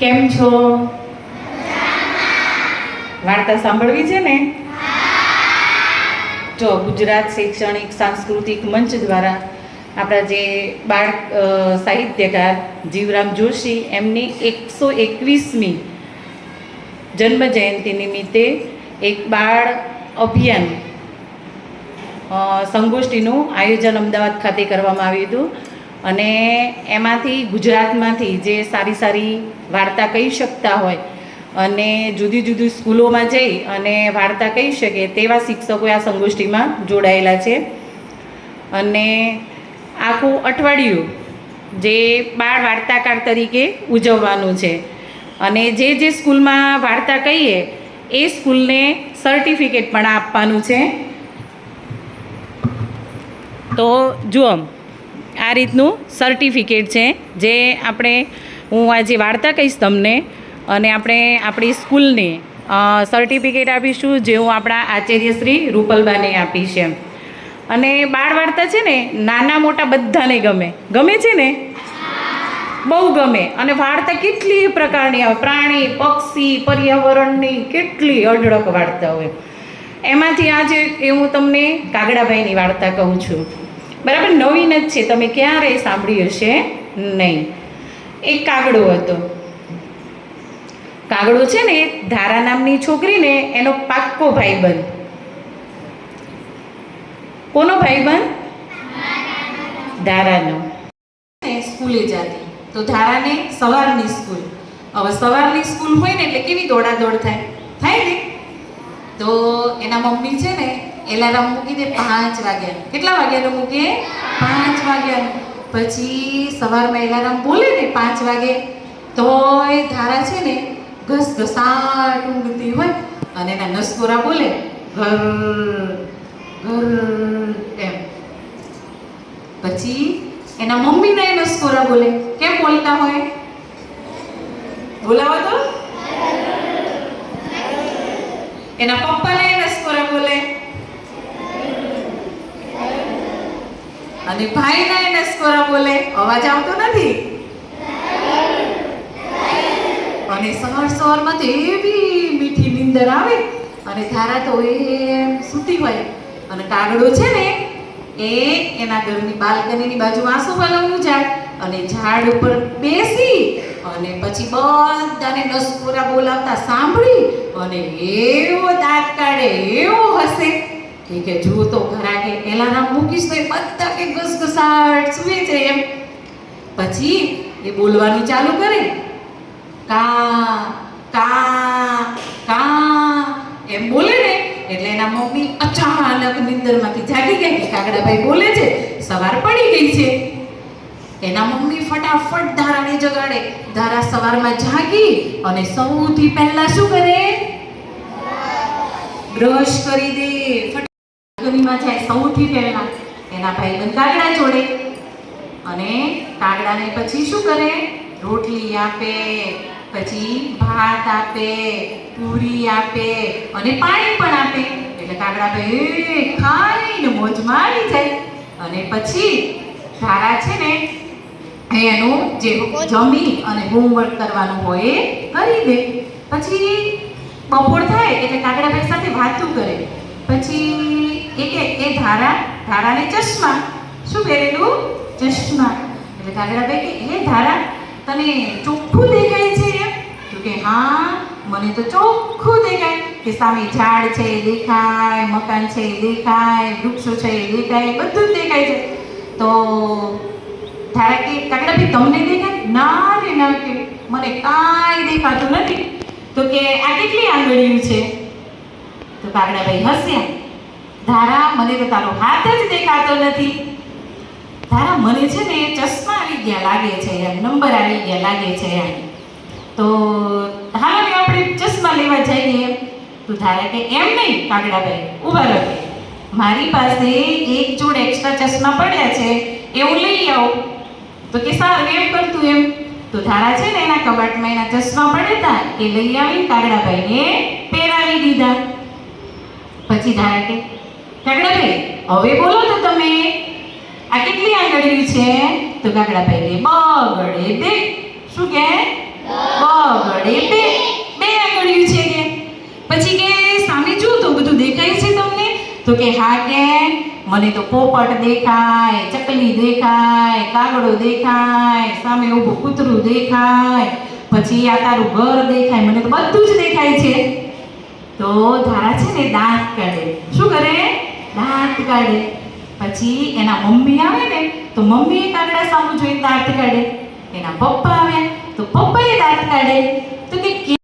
કેમ છો? વાર્તા સાંભળવી છે ને? જો ગુજરાત શૈક્ષણિક સાંસ્કૃતિક મંચ દ્વારા આપણા જે બાળ સાહિત્યકાર જીવરામ જોશી, એમની એકસો એકવીસમી જન્મ જયંતિ નિમિત્તે એક બાળ અભિયાન સંગોષ્ઠીનું આયોજન અમદાવાદ ખાતે કરવામાં આવ્યું હતું. અને એમાંથી ગુજરાતમાંથી જે સારી સારી વાર્તા કહી શકતા હોય અને જુદી જુદી સ્કૂલોમાં જઈ અને વાર્તા કહી શકે તેવા શિક્ષકો આ સંગોષ્ઠીમાં જોડાયેલા છે. અને આખું અઠવાડિયું જે બાળ વાર્તાકાર તરીકે ઉજવવાનું છે. અને જે જે સ્કૂલમાં વાર્તા કહીએ, એ સ્કૂલને સર્ટિફિકેટ પણ આપવાનું છે. તો જુઓ આ રીતનું સર્ટિફિકેટ છે, જે આપણે હું આજે વાર્તા કહીશ તમને અને આપણે આપણી સ્કૂલને સર્ટિફિકેટ આપીશું જે હું આપણા આચાર્ય શ્રી રૂપલબાને આપીશ એમ અને બાળ વાર્તા છે ને, નાના મોટા બધાને ગમે. ગમે છે ને? બહુ ગમે. અને વાર્તા કેટલી પ્રકારની આવે. પ્રાણી, પક્ષી, પર્યાવરણની કેટલી અઢળક વાર્તા હોય. એમાંથી આજે એ હું તમને કાગડાભાઈની વાર્તા કહું છું. બરાબર, નવીન જ છે. તમે ક્યારેય સાંભળી હશે? નહીં. એક કાગડો હતો. કાગડો છે ને, ધારા નામની છોકરીને એનો પાક્કો ભાઈબંધ. કોનો ભાઈબંધ? ધારાનો. સ્કૂલે જતી. તો ધારાને સવારની સ્કૂલ. હવે સવારની સ્કૂલ હોય ને એટલે કેવી દોડાદોડ થાય? થાય ને? તો એના મમ્મી છે ને એલાર્મ મૂકી દે પાંચ વાગ્યા. કેટલા વાગ્યાનું મૂકે? પાંચ વાગ્યાનું. પછી સવારમાં એલાર્મ બોલે ને પાંચ વાગે. તો એ ધારા છે ને ઘસઘસાટ ઊંઘતી હોય અને એના નસકોરા બોલે, ઘર ઘર એમ. પછી એના મમ્મીના એ નસકોરા બોલે. કેમ બોલતા હોય? બોલાવો તો. એના પપ્પાને એ નસકોરા બોલે અને ભાઈના એને સ્વરા બોલે, અવાજ આવતો નથી? અને સવાર સવારમાં તો એવી મીઠી નીંદર આવે, અને ધારા તો એમ સૂતી હોય. અને કાગડો છે ને, એ એના ઘરની બાલ્કનીની બાજુ આંસુ વલવવું જાય, અને ઝાડ ઉપર બેસી, અને પછી બધાને નસકોરા બોલાવતા સાંભળી, અને એવો દાંત કાઢે, એવો હસે. કે કે જુઓ તો ખરા કે એલાર્મ મૂકીશ તો એ બધા કે ઘસઘસાટ સુવે છે એમ. પછી એ બોલવાનું ચાલુ કરે. કા કા કા એમ બોલે ને, એટલે એના મમ્મી અચાનક નિંદરમાંથી જાગી ગયા કે કાગડાભાઈ બોલે છે, સવાર પડી ગઈ છે. એના મમ્મી ફટાફટ ધારાને જગાડે. ધારા સવારમાં જાગી અને સૌથી પહેલા શું કરે? બ્રશ કરી દે. ફટાફટ જાય સૌથી પહેલા એના ભાઈબંધ કાગડા જોડે. અને કાગડાને પછી શું કરે? રોટલી આપે, પછી ભાત આપે, પૂરી આપે અને પાણી પણ આપે. એટલે કાગડા ભાઈ ખાઈને મોજમાં આવી જાય. અને પછી ધારા છે ને એનું જે જમી અને હોમવર્ક કરવાનું હોય એ કરી દે. પછી બપોર થાય એટલે કાગડાભાઈ સાથે વાતું કરે. પછી એ કે એ ધારા, ધારાને ચશ્મા. શું પહેરેલું? ચશ્મા. એટલે કાગડાભાઈ કે હે ધારા, તને ચોખ્ખું દેખાય છે એમ? તો કે, હા, મને તો ચોખ્ખું દેખાય. કે સામે ઝાડ છે એ દેખાય, મકાન છે એ દેખાય, વૃક્ષો છે એ દેખાય બધું જ દેખાય છે. તો ધારા કે કાકડાભાઈ તમને દેખાય? ના રે, ના કે. મને કાંઈ દેખાતું નથી. તો કે, આ કેટલી આંગળીઓ છે? તો કાકડાભાઈ હસ્યા ધારા મને તો તારો હાથ જ દેખાતો નથી. ધારા મને છે ને ચશ્મા આવી ગયા લાગે છે એમ નંબર આવી ગયા લાગે છે એમ તો હાલો ને આપણે ચશ્મા લેવા જઈએ. તો ધારા કે એમ નહીં કાગડાભાઈ ઊભા રહે. મારી પાસે એક જોડ એક્સ્ટ્રા ચશ્મા પડ્યા છે, એવું લઈ આવું. તો કે સારું, એમ કરતું એમ. તો ધારા છે ને એના કબાટમાં એના ચશ્મા પડ્યા હતા, એ લઈ આવીને કાગડાભાઈને પહેરાવી દીધા. પછી ધારા કે કાગડાભાઈ હવે બોલો તો તમે. આ કેટલી આંગળીઓ છે? તો કાગડાભાઈ કે, બગડે બે. શું કે? બગડે બે. બે આંગળીઓ છે કે? પછી કે, સામે જો તો બધું દેખાય છે તમને? તો કે, હા કે, મને તો પોપટ દેખાય, ચકલી દેખાય, કાગડો દેખાય, સામે ઊભું કૂતરું દેખાય, પછી આ તારું ઘર દેખાય, મને તો બધું જ દેખાય છે. તો ધારા છે ને દાંત કાઢે. શું કરે? દાંત કાઢે પછી એના મમ્મી આવે ને, તો મમ્મીએ કાગડા સામું જોઈને દાંત કાઢે એના પપ્પા આવે, તો પપ્પાએ દાંત કાઢે તો કે